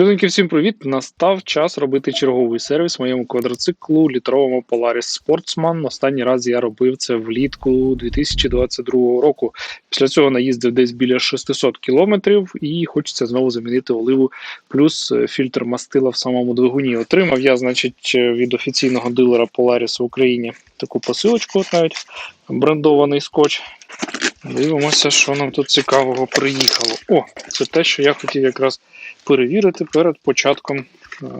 Люденьки, всім привіт! Настав час робити черговий сервіс моєму квадроциклу літровому Polaris Sportsman. Останній раз я робив це влітку 2022 року. Після цього наїздив десь біля 600 кілометрів і хочеться знову замінити оливу плюс е, фільтр мастила в самому двигуні. Отримав я, значить, е, від офіційного дилера Polaris в Україні таку посилочку, навіть брендований скотч. Дивимося, що нам тут цікавого приїхало. О, це те, що я хотів якраз перевірити перед початком е,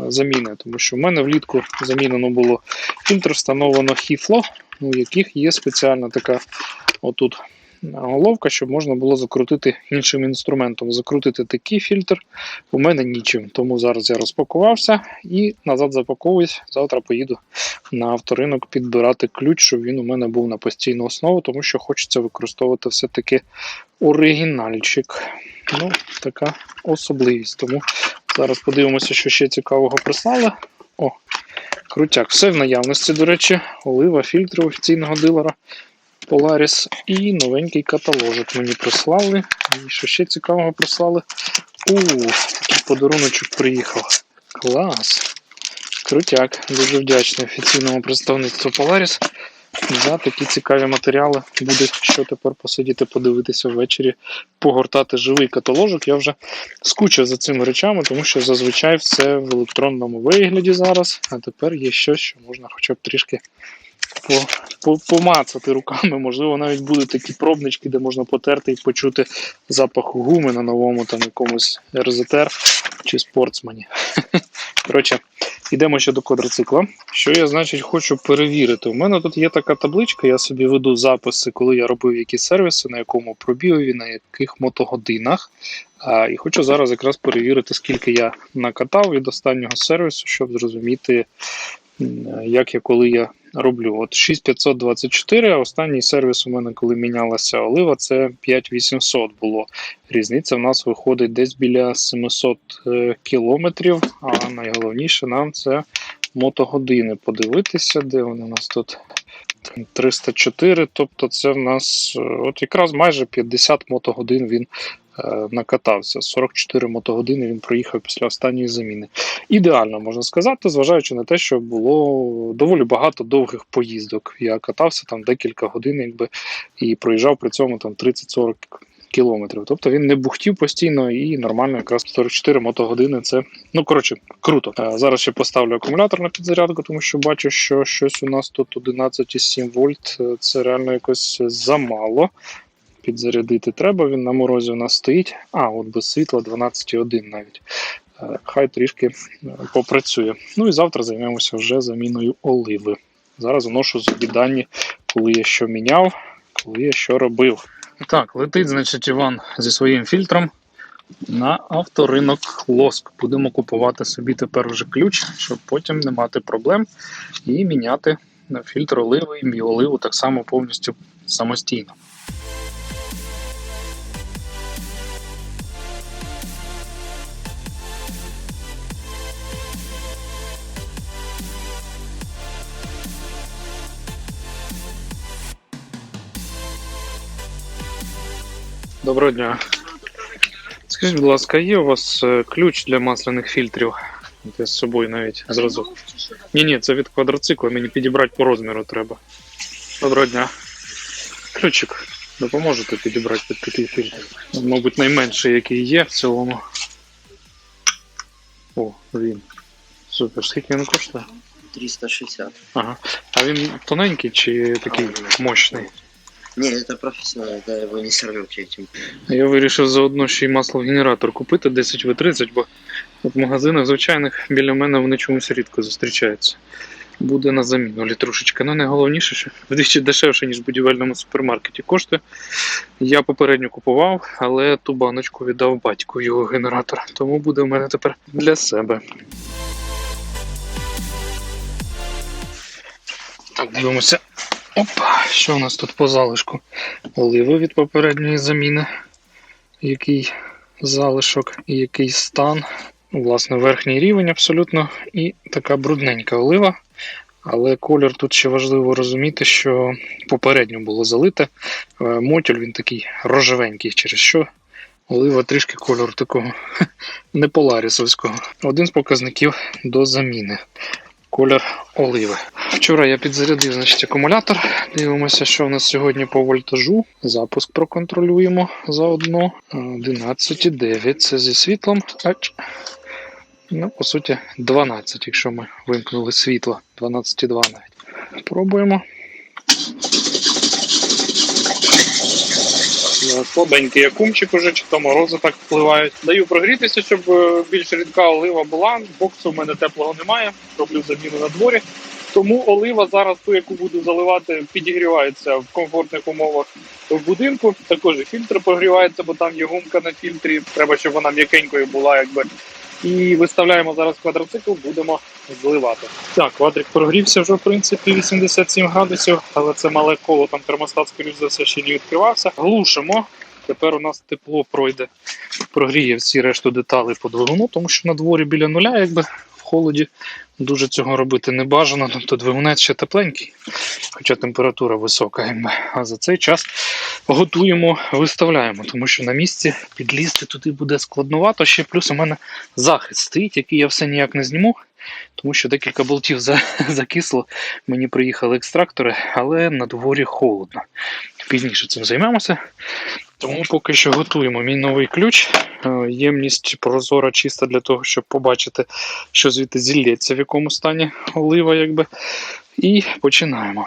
заміни, тому що в мене влітку замінено було фільтр, встановлено хіфло, у яких є спеціальна така отут головка, щоб можна було закрутити іншим інструментом. Закрутити такий фільтр у мене нічим. Тому зараз я розпакувався і назад запаковуюсь. Завтра поїду на авторинок підбирати ключ, щоб він у мене був на постійну основу, тому що хочеться використовувати все-таки оригінальчик. Ну, така особливість. Тому зараз подивимося, що ще цікавого прислали. О, крутяк. Все в наявності, до речі, олива, фільтри офіційного дилера Polaris і новенький каталожок мені прислали. І що ще цікавого прислали? У, такий подаруночок приїхав. Клас! Крутяк. Дуже вдячний офіційному представництву Polaris за такі цікаві матеріали. Буде що тепер посидіти, подивитися ввечері, погортати живий каталожок. Я вже скучив за цими речами, тому що зазвичай все в електронному вигляді зараз, а тепер є щось, що можна хоча б трішки по, по, помацати руками. Можливо, навіть будуть такі пробнички, де можна потерти і почути запах гуми на новому там якомусь РЗТР чи спортсмані. Коротше, йдемо ще до квадроцикла. Що я, значить, хочу перевірити. У мене тут є така табличка, я собі веду записи, коли я робив якісь сервіси, на якому пробігові, на яких мотогодинах. А, І хочу зараз якраз перевірити, скільки я накатав від останнього сервісу, щоб зрозуміти, як я коли я роблю. От 6524, а останній сервіс у мене, коли мінялася олива, це 5800 було. Різниця в нас виходить десь біля 700 е, кілометрів. А найголовніше нам це мотогодини подивитися, де вони у нас тут. 304, тобто це в нас е, от якраз майже 50 мотогодин він накатався. 44 мотогодини він проїхав після останньої заміни. Ідеально можна сказати, зважаючи на те, що було доволі багато довгих поїздок. Я катався там декілька годин, якби і проїжджав при цьому там 30-40 кілометрів. Тобто він не бухтів постійно і нормально, якраз 44 мотогодини. Це ну коротше круто. Е, Зараз ще поставлю акумулятор на підзарядку, тому що бачу, що щось у нас тут 11,7 вольт. Е, Це реально якось замало. Підзарядити треба. Він на морозі у нас стоїть. А, от без світла 12,1 навіть. Е, Хай трішки е, попрацює. Ну і завтра займемося вже заміною оливи. Зараз вношу собі дані, коли я що міняв, коли я що робив. Так, летить, значить, Іван зі своїм фільтром на авторинок Лоск. Будемо купувати собі тепер вже ключ, щоб потім не мати проблем і міняти фільтр оливи і біоливу так само повністю самостійно. Доброго дня. Скажіть, будь ласка, є у вас е, ключ для масляних фільтрів? Я з собою навіть зразу. Ні, ні, це від квадроцикла, мені підібрати по розміру треба. Доброго дня. Ключик. Допоможете підібрати під такий фільтр? Мабуть, найменший, який є в цілому. О, він. Супер. Скільки він коштує? 360. Ага. А він тоненький чи такий мощний? Не, это профессионально, да, его не сорвете этим. Я вирішив заодно ще й маслогенератор купити 10В30, бо в магазинах звичайних біля мене вони чомусь рідко зустрічаються. Буде на заміну літрушечка. Ну найголовніше, що вдвічі дешевше, ніж в будівельному супермаркеті коштує. Я попередньо купував, але ту баночку віддав батьку його генератор. Тому буде в мене тепер для себе. Так, дивимося. Опа, що у нас тут по залишку? Оливи від попередньої заміни. Який залишок і який стан. Власне, верхній рівень абсолютно. І така брудненька олива. Але колір тут ще важливо розуміти, що попередньо було залите. Е, Мотюль він такий рожевенький, через що Олива трішки кольору такого не поларісовського. Один з показників до заміни. Колір оливи. Вчора я підзарядив значить, акумулятор. Дивимося, що у нас сьогодні по вольтажу. Запуск проконтролюємо заодно. 11,9 це зі світлом. Ну, по суті, 12, якщо ми вимкнули світло. 12,2 навіть. Пробуємо. Ну, Слабенький якумчик уже, чи то морози так впливають. Даю прогрітися, щоб е, більш рідка олива була. Боксу в мене теплого немає, роблю заміну на дворі. Тому олива зараз, ту, яку буду заливати, підігрівається в комфортних умовах в будинку. Також і фільтр прогрівається, бо там є гумка на фільтрі. Треба, щоб вона м'якенькою була, якби. І виставляємо зараз квадроцикл, будемо зливати. Так, квадрик прогрівся вже в принципі 87 градусів, але це мале коло, там термостат, скоріш за все, ще не відкривався. Глушимо. Тепер у нас тепло пройде, прогріє всі решту деталей по двигуну, тому що на дворі біля нуля, якби холоді дуже цього робити не бажано. Тобто двигунець ще тепленький, хоча температура висока. А за цей час готуємо, виставляємо, тому що на місці підлізти туди буде складновато. Ще плюс у мене захист стоїть, який я все ніяк не зніму, тому що декілька болтів за, закисло. Мені приїхали екстрактори, але на дворі холодно. Пізніше цим займемося. Тому поки що готуємо мій новий ключ. Е, Ємність прозора, чиста для того, щоб побачити, що звідти зілється, в якому стані олива, якби. І починаємо.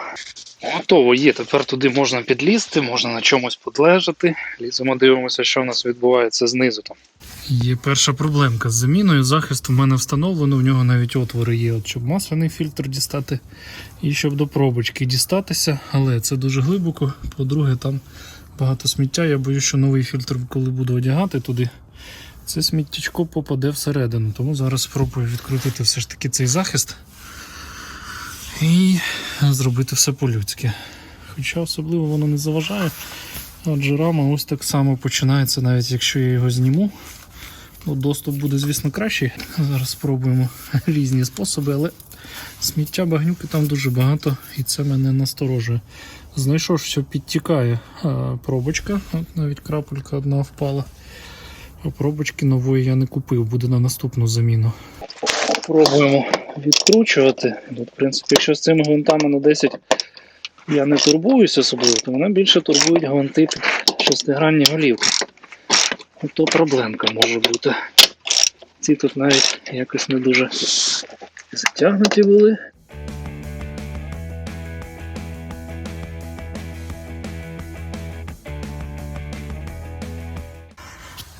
Готово є. Тепер туди можна підлізти, можна на чомусь подлежати. Ліземо, дивимося, що в нас відбувається знизу. Там. Є перша проблемка з заміною. Захист у мене встановлено, в нього навіть отвори є, от, щоб масляний фільтр дістати і щоб до пробочки дістатися. Але це дуже глибоко. По-друге, там багато сміття. Я боюсь, що новий фільтр, коли буду одягати туди, це сміттячко попаде всередину. Тому зараз спробую відкрутити все ж таки цей захист і зробити все по-людськи. Хоча особливо воно не заважає. Отже, рама ось так само починається, навіть якщо я його зніму. Ну, доступ буде, звісно, кращий. Зараз спробуємо різні способи, але сміття багнюки там дуже багато і це мене насторожує. Знайшов, що підтікає пробочка, от навіть крапелька одна впала. А пробочки нової я не купив, буде на наступну заміну. Пробуємо відкручувати. Тут, в принципі, якщо з цими гвинтами на 10 я не турбуюсь особливо, то мене більше турбують гвинти шестигранні голівки. То проблемка може бути. Ці тут навіть якось не дуже затягнуті були.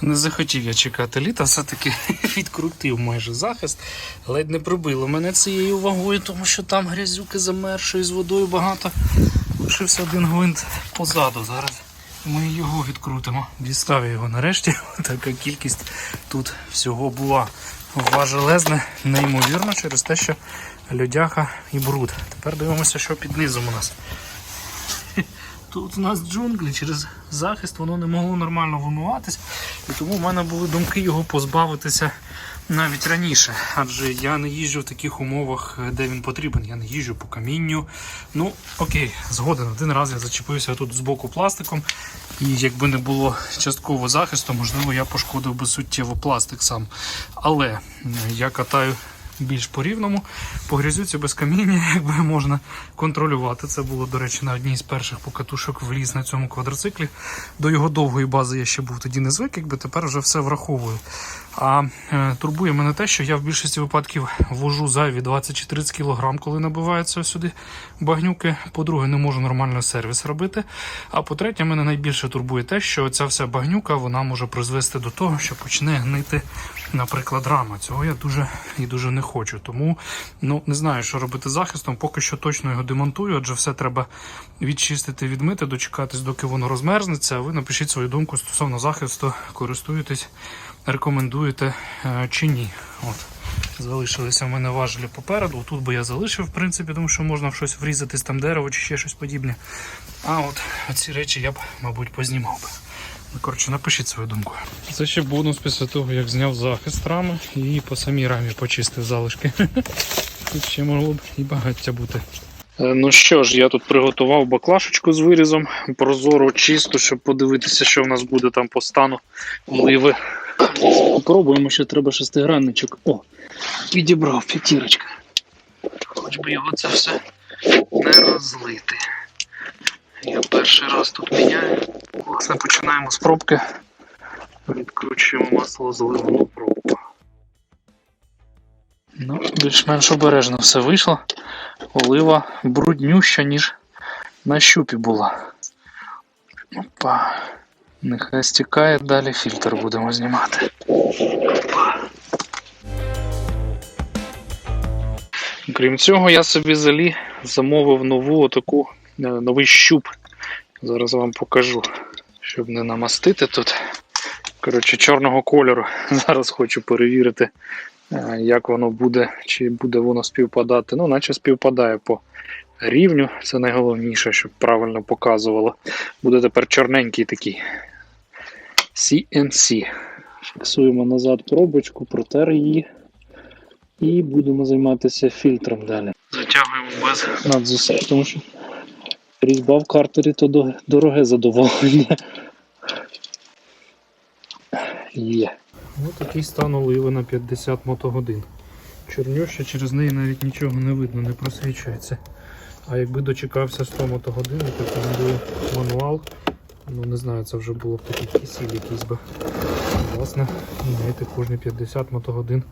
Не захотів я чекати літа, все-таки відкрутив майже захист. Ледь не прибило мене цією вагою, тому що там грязюки замершої з водою багато. Лишився один гвинт позаду. Зараз ми його відкрутимо. Дістав його нарешті. Така кількість тут всього була. Важелезне, неймовірно, через те, що льодяха і бруд. Тепер дивимося, що під низом у нас. Тут у нас джунглі, через захист воно не могло нормально вимиватись, і тому в мене були думки його позбавитися навіть раніше. Адже я не їжджу в таких умовах, де він потрібен. Я не їжджу по камінню. Ну, окей, згоден. Один раз я зачепився тут з боку пластиком, і якби не було часткового захисту, можливо, я пошкодив би суттєво пластик сам. Але я катаю більш по рівному. По грязюці без каміння, якби можна контролювати. Це було, до речі, на одній з перших покатушок вліз на цьому квадроциклі. До його довгої бази я ще був тоді не звик, якби тепер вже все враховую. А е, турбує мене те, що я в більшості випадків вожу зайві 20 чи 30 кг, коли набиваються сюди багнюки. По-друге, не можу нормально сервіс робити. А по-третє, мене найбільше турбує те, що ця вся багнюка вона може призвести до того, що почне гнити, наприклад, рама. Цього я дуже і дуже не хочу. Тому ну не знаю, що робити з захистом. Поки що точно його демонтую, адже все треба відчистити, відмити, дочекатись, доки воно розмерзнеться. А ви напишіть свою думку стосовно захисту, користуєтесь, рекомендуєте е, чи ні. От. Залишилися в мене важелі попереду. Тут би я залишив, в принципі, тому що можна в щось врізатись там дерево чи ще щось подібне. А от ці речі я б, мабуть, познімав би. Ну, Коротше, напишіть свою думку. Це ще бонус після того, як зняв захист рами і по самій рамі почистив залишки. Тут ще могло б і багаття бути. Е, Ну що ж, я тут приготував баклашечку з вирізом, прозоро, чисто, щоб подивитися, що в нас буде там по стану оливи. Попробуємо, ще треба шестигранничок. О, відібрав п'ятірочка. Хоч би його це все не розлити. Я перший раз тут міняю. Власне, починаємо з пробки. Відкручуємо масло заливну пробку. Ну, більш-менш обережно все вийшло. Олива бруднюща, ніж на щупі була. Опа. Нехай стікає, далі фільтр будемо знімати. Опа. Крім цього, я собі залі замовив нову отаку е, новий щуп. Зараз вам покажу, щоб не намастити тут. Коротше, чорного кольору. Зараз хочу перевірити, е, як воно буде, чи буде воно співпадати. Ну, наче співпадає по рівню. Це найголовніше, щоб правильно показувало. Буде тепер чорненький такий. CNC. Фіксуємо назад пробочку, протер її. І будемо займатися фільтром далі. Затягуємо без надзусиль, тому що різьба в картері то дороге задоволення. Є. Ось такий стан оливи на 50 мотогодин. Чорнюща через неї навіть нічого не видно, не просвічується. А якби дочекався 100 мотогодин, то рекомендую мануал. Ну не знаю, це вже було б такий кисіль якийсь би. Власне, міняйте кожні 50 мотогодин,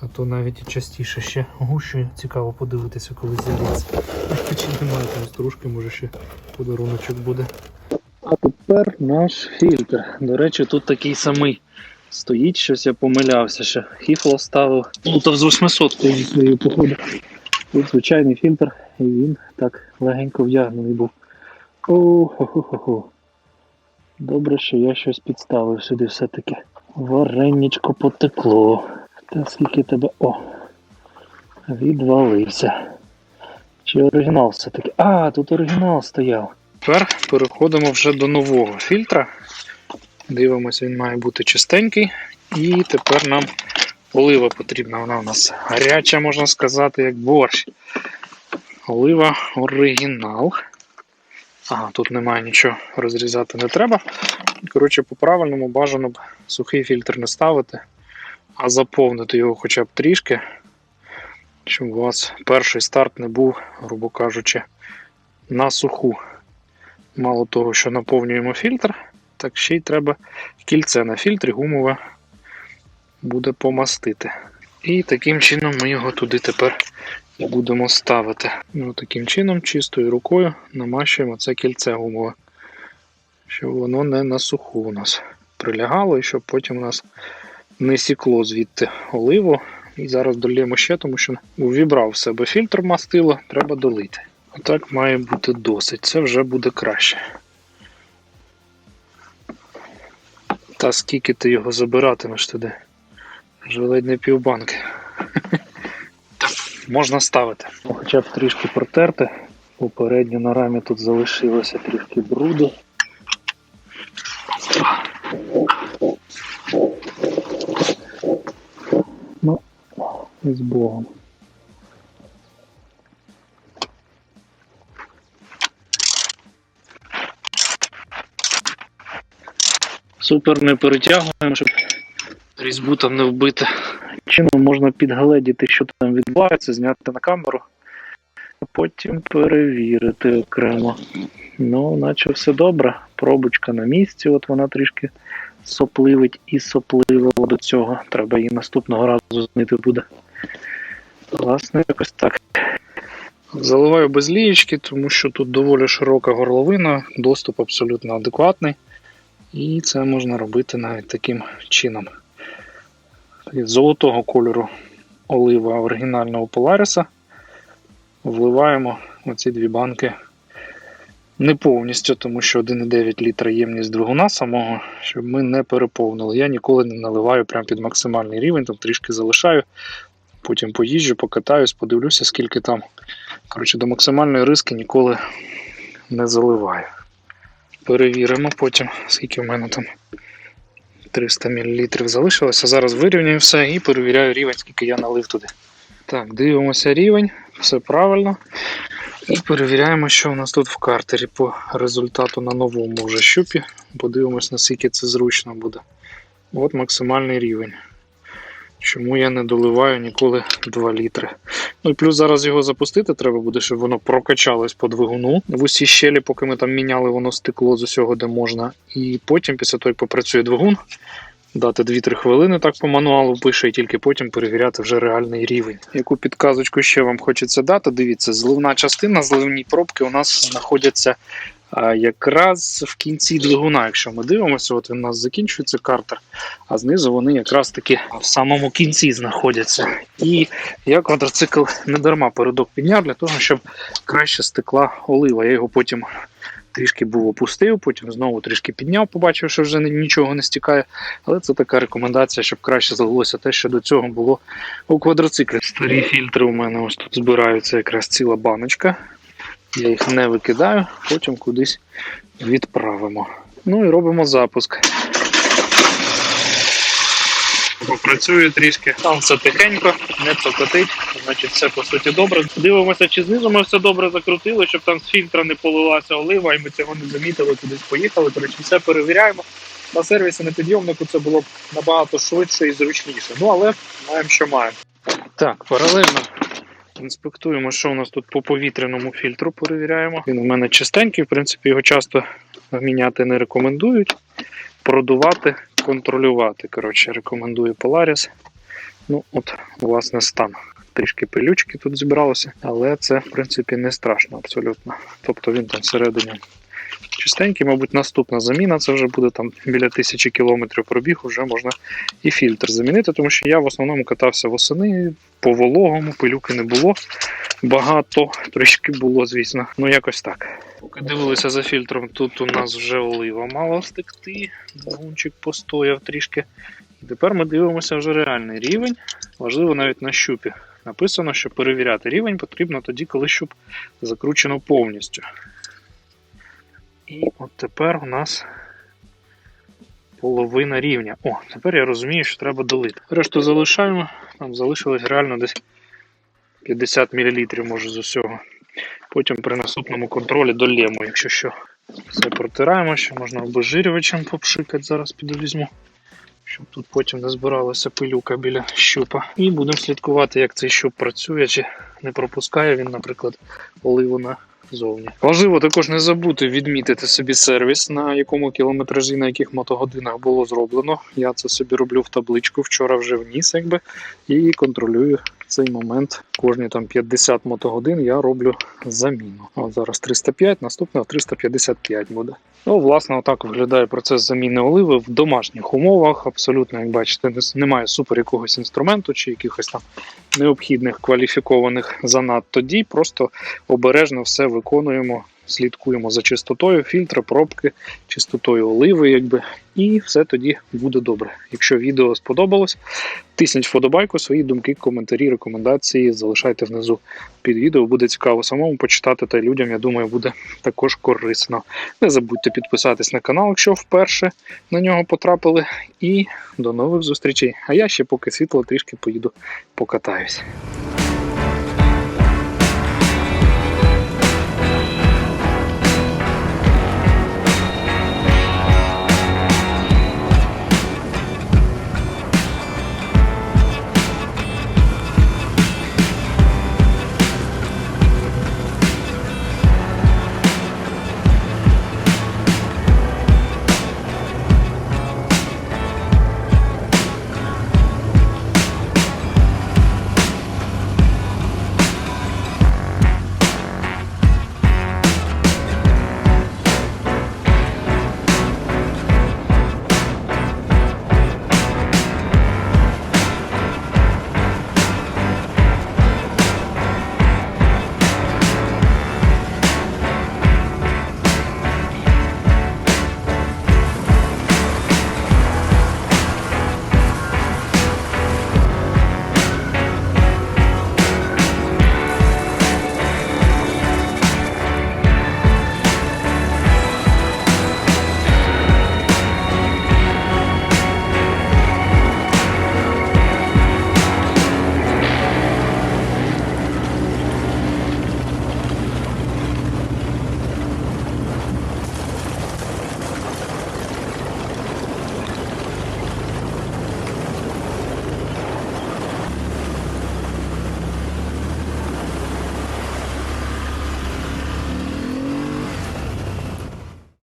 а то навіть частіше ще. Гущу цікаво подивитися, коли з'явиться. Чи немає там стружки, може ще подаруночок буде. А тепер наш фільтр. До речі, тут такий самий. Стоїть щось, я помилявся ще. Хіфло ставив. Плутав з 800 своєю походу. Тут звичайний фільтр, і він так легенько вдягнений був. О-хо-хо-хо. Добре, що я щось підставив сюди все-таки. Вареннячко потекло. Скільки тебе. О! Відвалився. Чи оригінал все-таки? А, тут оригінал стояв. Тепер переходимо вже до нового фільтра. Дивимося, він має бути чистенький. І тепер нам олива потрібна. Вона у нас гаряча, можна сказати, як борщ. Олива оригінал. Ага, тут немає нічого розрізати не треба. Коротше, по-правильному бажано б сухий фільтр не ставити, а заповнити його хоча б трішки, щоб у вас перший старт не був, грубо кажучи, на суху. Мало того, що наповнюємо фільтр, так ще й треба кільце на фільтрі гумове буде помастити. І таким чином ми його туди тепер будемо ставити. Ну, таким чином, чистою рукою намащуємо це кільце гумове, щоб воно не на суху у нас прилягало і щоб потім у нас не сікло звідти оливу. І зараз долємо ще, тому що увібрав в себе фільтр мастило, треба долити. Отак має бути досить. Це вже буде краще. Та скільки ти його забиратимеш туди? Вже ледь не півбанки. Можна ставити. Ну, Хоча б трішки протерти. Попередньо на рамі тут залишилося трішки бруду. Ну, і з Богом. Супер не перетягуємо, щоб різьбу там не вбити. Чином можна підгледіти, що там відбувається, зняти на камеру, а потім перевірити окремо. Ну, наче все добре. Пробочка на місці, от вона трішки сопливить і сопливила до цього. Треба її наступного разу змити буде. Власне, якось так. Заливаю без лієчки, тому що тут доволі широка горловина, доступ абсолютно адекватний. І це можна робити навіть таким чином. Від золотого кольору олива оригінального Polaris вливаємо оці дві банки не повністю, тому що 1,9 літра ємність двигуна самого, щоб ми не переповнили. Я ніколи не наливаю прямо під максимальний рівень, там трішки залишаю, потім поїжджу, покатаюсь, подивлюся, скільки там. Коротше, до максимальної риски ніколи не заливаю. Перевіримо потім, скільки в мене там 300 мл залишилося. Зараз вирівнюю все і перевіряю рівень, скільки я налив туди. Так, дивимося рівень, все правильно. І перевіряємо, що у нас тут в картері по результату на новому вже щупі. Подивимось, наскільки це зручно буде. От максимальний рівень. Чому я не доливаю ніколи 2 літри. Ну і плюс зараз його запустити треба буде, щоб воно прокачалось по двигуну в усі щелі, поки ми там міняли, воно стекло з усього, де можна. І потім, після того, як попрацює двигун, дати 2-3 хвилини так по мануалу пише, і тільки потім перевіряти вже реальний рівень. Яку підказочку ще вам хочеться дати? Дивіться, зливна частина, зливні пробки у нас знаходяться а, якраз в кінці двигуна. Якщо ми дивимося, от він у нас закінчується картер, а знизу вони якраз таки в самому кінці знаходяться. І я квадроцикл не дарма передок підняв для того, щоб краще стекла олива. Я його потім трішки був опустив, потім знову трішки підняв, побачив, що вже нічого не стікає. Але це така рекомендація, щоб краще злилося те, що до цього було у квадроциклі. Старі фільтри у мене ось тут збираються якраз ціла баночка. Я їх не викидаю, потім кудись відправимо. Ну і робимо запуск. Попрацюю трішки. Там все тихенько, не цокотить, значить все по суті добре. Дивимося, чи знизу ми все добре закрутили, щоб там з фільтра не полилася олива, і ми цього не замітили, кудись поїхали. Коротше, все перевіряємо. На сервісі на підйомнику це було б набагато швидше і зручніше. Ну але маємо, що маємо. Так, паралельно інспектуємо, що у нас тут по повітряному фільтру перевіряємо. Він у мене чистенький, в принципі, його часто міняти не рекомендують. Продувати, контролювати. Коротше, рекомендую Polaris. Ну, от, власне, стан. Трішки пилючки тут зібралося, але це, в принципі, не страшно абсолютно. Тобто він там всередині чистенький, мабуть, наступна заміна це вже буде там біля тисячі кілометрів пробіг, вже можна і фільтр замінити, тому що я в основному катався восени по вологому, пилюки не було. Багато, трішки було, звісно. Ну, якось так. Поки дивилися за фільтром, тут у нас вже олива мала стекти, двигунчик постояв трішки. Тепер ми дивимося вже реальний рівень. Важливо навіть на щупі. Написано, що перевіряти рівень потрібно тоді, коли щуп закручено повністю. І от тепер у нас половина рівня. О, тепер я розумію, що треба долити. Решту залишаємо. Там залишилось реально десь 50 мл може з усього. Потім при наступному контролі долємо, якщо що. Все протираємо, ще можна обезжирювачем попшикати, зараз піду візьму. Щоб тут потім не збиралася пилюка біля щупа. І будемо слідкувати, як цей щуп працює, чи не пропускає він, наприклад, оливу назовні. Важливо також не забути відмітити собі сервіс, на якому кілометражі, на яких мотогодинах було зроблено. Я це собі роблю в табличку, вчора вже вніс, якби, і контролюю цей момент. Кожні там 50 мотогодин я роблю заміну. От зараз 305, наступного 355 буде. Ну, власне, отак виглядає процес заміни оливи в домашніх умовах. Абсолютно, як бачите, немає супер якогось інструменту чи якихось там необхідних кваліфікованих занадто дій. Просто обережно все виконуємо, слідкуємо за чистотою фільтра, пробки, чистотою оливи, якби, і все тоді буде добре. Якщо відео сподобалось, тисніть вподобайку, свої думки, коментарі, рекомендації залишайте внизу під відео. Буде цікаво самому почитати, та людям, я думаю, буде також корисно. Не забудьте підписатись на канал, якщо вперше на нього потрапили. І до нових зустрічей. А я ще поки світло трішки поїду покатаюсь.